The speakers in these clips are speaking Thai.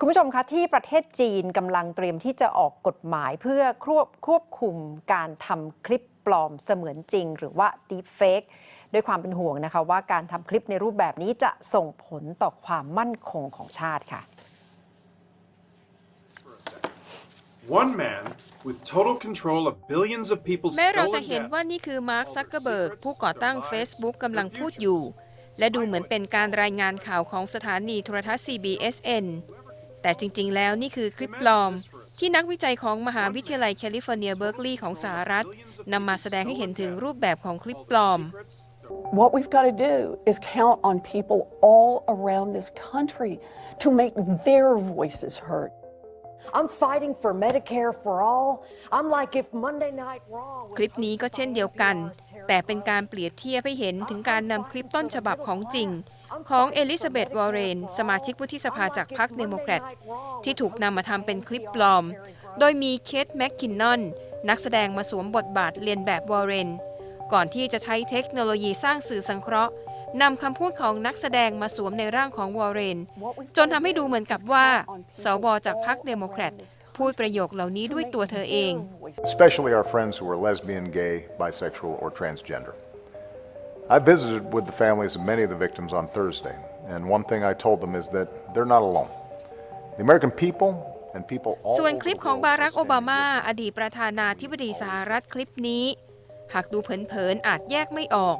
คุณผู้ชมคะที่ประเทศจีนกำลังเตรียมที่จะออกกฎหมายเพื่อควบควบคุมการทำคลิปปลอมเสมือนจริง หรือว่า deepfake ด้วยความเป็นห่วงนะคะ ว่าการทำคลิปในรูปแบบนี้จะส่งผลต่อความมั่นคงของชาติค่ะ One man with total control of billions of people's แม้เราจะ stolen เห็น data ว่านี่คือมาร์คซักเกอร์เบิร์กผู้ก่อตั้ง Facebook กำลังพูดอยู่ และดูเหมือนเป็นการรายงานข่าวของสถานีโทรทัศน์ CBSN แต่จริง ๆ แล้วนี่คือคลิปปลอม ที่นักวิจัยของมหาวิทยาลัยแคลิฟอร์เนียเบิร์กลีย์ของสหรัฐนำมาแสดงให้เห็นถึงรูปแบบของคลิปปลอม What we've got to do is count on people all around this country to make their voices heard. I'm fighting for Medicare for all. I'm like if Monday Night Raw was คลิปนี้ก็เช่นเดียวกัน แต่เป็นการเปรียบเทียบให้เห็นถึงการนำคลิปต้นฉบับของจริง ของเอลิซาเบธวอร์เรน สมาชิกวุฒิสภาจากพรรคเดโมแครตที่ถูกนำมาทำเป็นคลิปปลอม โดยมีเคทแมคคินนอนนักแสดงมาสวมบทบาทเรียนแบบวอร์เรน ก่อนที่จะใช้เทคโนโลยีสร้างสื่อสังเคราะห์ นำคำพูดของนักแสดงมาสวมในร่างของวอร์เรน จนทำให้ดูเหมือนกับว่าสวจากพรรคเดโมแครตพูดประโยคเหล่านี้ด้วยตัวเธอเอง especially our friends who are lesbian, gay, bisexual, or transgender. I visited with the families of many of the victims on Thursday, and one thing I told them is that they're not alone. The American people and people all ส่วน over คลิป the ของ world บา are รักโอบา standing มา with อดีตประธานาธิบดีสหรัฐคลิปนี้ หากดูเผินๆอาจแยกไม่ออก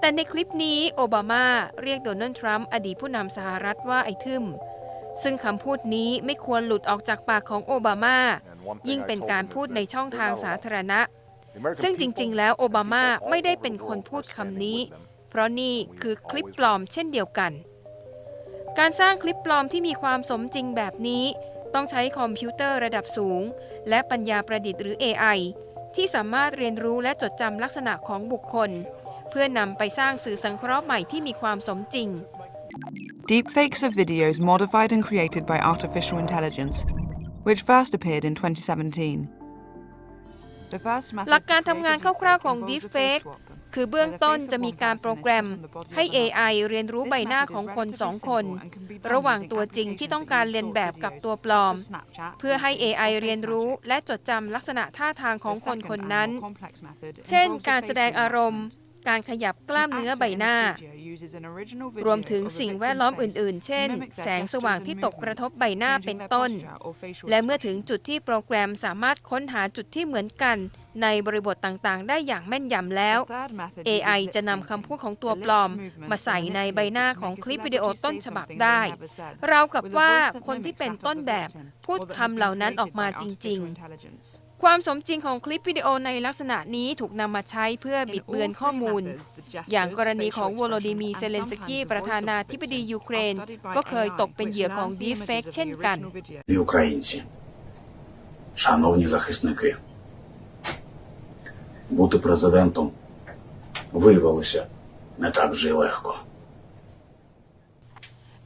แต่ในคลิปนี้โอบามาเรียกโดนัลด์ทรัมป์อดีตผู้นำสหรัฐว่าไอ้ทึมซึ่งคำพูดนี้ไม่ควรหลุดออกจากปากของโอบามา ยิ่งเป็นการพูดในช่องทางสาธารณะ ซึ่งจริงๆ แล้วโอบามาไม่ได้เป็นคนพูดคำนี้ เพราะนี่คือคลิปปลอมเช่นเดียวกัน การสร้างคลิปปลอมที่มีความสมจริงแบบนี้ ต้องใช้คอมพิวเตอร์ระดับสูง และปัญญาประดิษฐ์หรือ AI ที่สามารถเรียนรู้และจดจำลักษณะของบุคคล เพื่อนำไปสร้างสื่อสังเคราะห์ใหม่ที่มีความสมจริง Deepfakes are videos modified and created by artificial intelligence, which first appeared in 2017. The first method หลักการ to ทำงาน create a คร่าวๆของ deepfake involves a face Deepfake swap, คือเบื้องต้นจะมีการโปรแกรมให้ AI เรียนรู้ This ใบหน้า method is ของคน relatively สองคน simple and can be done ระหว่าง using ตัวจริงที่ applications ต้องการ that use เรียน short แบบกับ videos ตัวปลอม such as Snapchat เพื่อให้ and AI Face เรียนรู้ Magic. และจดจำลักษณะท่าทางของ The คน second คน and นั้น more complex method เช่น involves a การแสดง face อารมณ์ reenactment. การขยับกล้ามเนื้อ An ใบ actor in หน้า the studio uses an original video รวมถึง of a สิ่ง victim's แวดล้อม face อื่น ๆ เช่น to mimic their แสง gestures สว่าง and ที่ตกกระทบ movements, ใบหน้า changing เป็น their ต้น posture or facial และเมื่อถึง expression. จุดที่โปรแกรมสามารถค้นหาจุดที่เหมือนกัน ในบริบทต่าง ๆ ได้อย่างแม่นยำแล้ว The third method AI uses lip จะนำคำพูดของตัว syncing. ปลอม The lips movement มาใส่ในใบหน้าของคลิปวิดีโอ celebrity ต้น say ฉบับ something ได้ they never said, ราวกับ with a ว่า voice that คนที่ mimics เป็น that of ต้น the แบบ victim, พูด or that has คำเหล่า been นั้นออก created มา by จริง artificial intelligence. ๆ ความสมจริงของคลิปวิดีโอในลักษณะนี้ถูกนำมาใช้เพื่อ In บิด all เบือนข้อ three มูล methods, the gestures, อย่างกรณีของ facial โวโลดิมี expression, เซเลน and สกี้ sometimes the ประธา voice of นา the ธิบดี victim ยูเครน are studied by ก็เคย AI, ตกเป็นเหยื่อ which ของ learns the Deepfake images of เช่น the กัน original video. і українці. Шановні захисники, бути президентом виявилося не так вже й легко.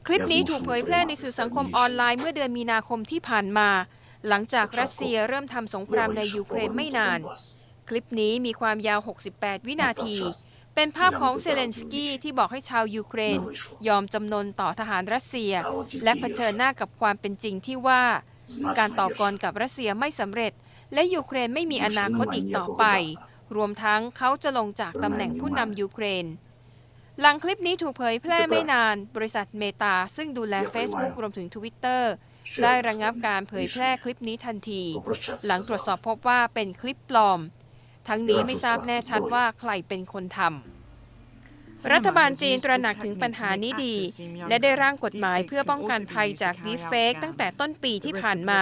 คลิปนี้ถูกเผยแพร่ในสื่อสังคมออนไลน์เมื่อเดือนมีนาคมที่ผ่านมา หลังจากรัสเซียเริ่มทำสงครามในยูเครนไม่นาน คลิปนี้มีความยาว 68 วินาที เป็นภาพของเซเลนสกี้ที่บอกให้ชาวยูเครน ยอมจำนนต่อทหารรัสเซีย และเผชิญหน้ากับความเป็นจริงที่ว่า การต่อกรกับรัสเซียไม่สำเร็จ และยูเครนไม่มีอนาคตอีกต่อไป รวมทั้งเขาจะลงจากตำแหน่งผู้นำยูเครนหลังคลิปนี้ถูกเผยแพร่ไม่นาน บริษัทเมตาซึ่งดูแล Facebook รวมถึง Twitter ได้ระงับการเผยแพร่คลิปนี้ทันที หลังตรวจสอบพบว่าเป็นคลิปปลอม ทั้งนี้ไม่ทราบแน่ชัดว่าใครเป็นคนทำรัฐบาลจีนตระหนักถึงปัญหานี้ดี และได้ร่างกฎหมายเพื่อป้องกันภัยจากดีเฟกตั้งแต่ต้นปีที่ผ่านมา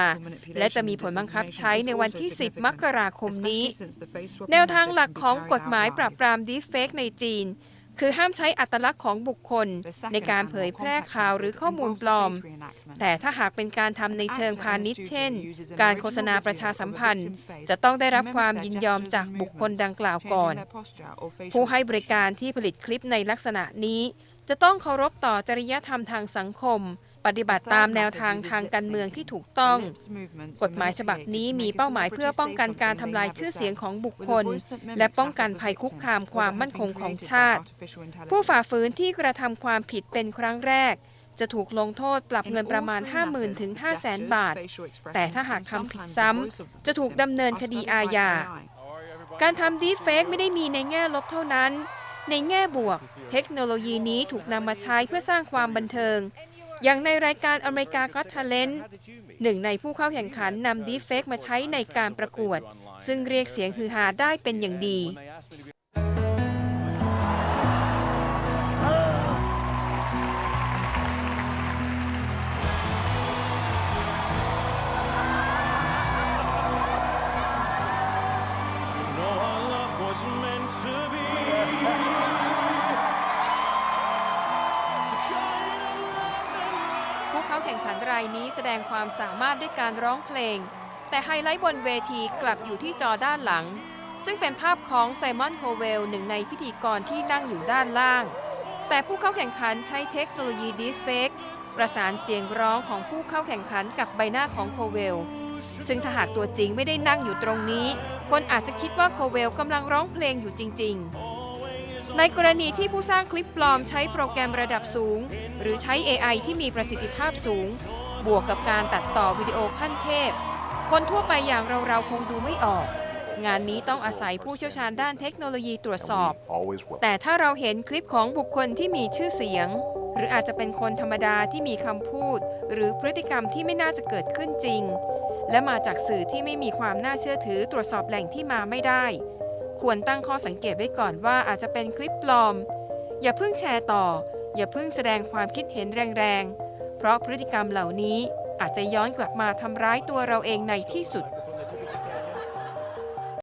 และจะมีผลบังคับใช้ในวันที่ 10 มกราคมนี้ แนวทางหลักของกฎหมายปราบปรามดีเฟกในจีน คือห้ามใช้อัตลักษณ์ของบุคคล ในการเผยแพร่ข่าวหรือข้อมูลปลอม แต่ถ้าหากเป็นการทำในเชิงพาณิชย์เช่น การโฆษณาประชาสัมพันธ์ จะต้องได้รับความยินยอมจากบุคคลดังกล่าวก่อน ผู้ให้บริการที่ผลิตคลิปในลักษณะนี้ จะต้องเคารพต่อจริยธรรมทางสังคม ปฏิบัติตามแนวทางทางการเมืองที่ถูกต้อง กฎหมายฉบับนี้มีเป้าหมายเพื่อป้องกันการทำลายชื่อเสียงของบุคคล และป้องกันภัยคุกคามความมั่นคงของชาติ ผู้ฝ่าฝืนที่กระทำความผิดเป็นครั้งแรก จะถูกลงโทษปรับเงินประมาณ 50,000ถึง500,000 บาท แต่ถ้าหากทำผิดซ้ำจะถูกดำเนินคดีอาญาการทำดีเฟกไม่ได้มีในแง่ลบเท่านั้นในแง่บวก เทคโนโลยีนี้ถูกนำมาใช้เพื่อสร้างความบันเทิง อย่างในรายการอเมริกาก็ t ทเลนหนึ่งในผู้เข้าแข่งขันนำดีเฟกมาใช้ในการประกวด ซึ่งเรียกเสียงฮือฮาได้เป็นอย่างดี รายนี้แสดงความสามารถด้วยการร้องเพลง แต่ไฮไลท์บนเวทีกลับอยู่ที่จอด้านหลัง ซึ่งเป็นภาพของไซมอนโคเวลหนึ่งในพิธีกรที่นั่งอยู่ด้านล่าง แต่ผู้เข้าแข่งขันใช้เทคโนโลยีดีเฟกประสานเสียงร้องของผู้เข้าแข่งขันกับใบหน้าของโคเวล ซึ่งถ้าหากตัวจริงไม่ได้นั่งอยู่ตรงนี้ คนอาจจะคิดว่าโคเวลกำลังร้องเพลงอยู่จริง ๆ ในกรณีที่ผู้สร้างคลิปปลอมใช้โปรแกรมระดับสูง หรือใช้ AI ที่มีประสิทธิภาพสูง บวกกับการตัดต่อวิดีโอขั้นเทพ คนทั่วไปอย่างเราๆคงดูไม่ออก งานนี้ต้องอาศัยผู้เชี่ยวชาญด้านเทคโนโลยีตรวจสอบ แต่ถ้าเราเห็นคลิปของบุคคลที่มีชื่อเสียง หรืออาจจะเป็นคนธรรมดาที่มีคำพูด หรือพฤติกรรมที่ไม่น่าจะเกิดขึ้นจริง และมาจากสื่อที่ไม่มีความน่าเชื่อถือตรวจสอบแหล่งที่มาไม่ได้ ควรตั้งข้อสังเกตไว้ก่อนว่าอาจจะเป็นคลิปปลอม อย่าเพิ่งแชร์ต่อ อย่าเพิ่งแสดงความคิดเห็นแรงๆ เพราะพฤติกรรมเหล่านี้อาจจะย้อนกลับมาทำร้ายตัวเราเองในที่สุด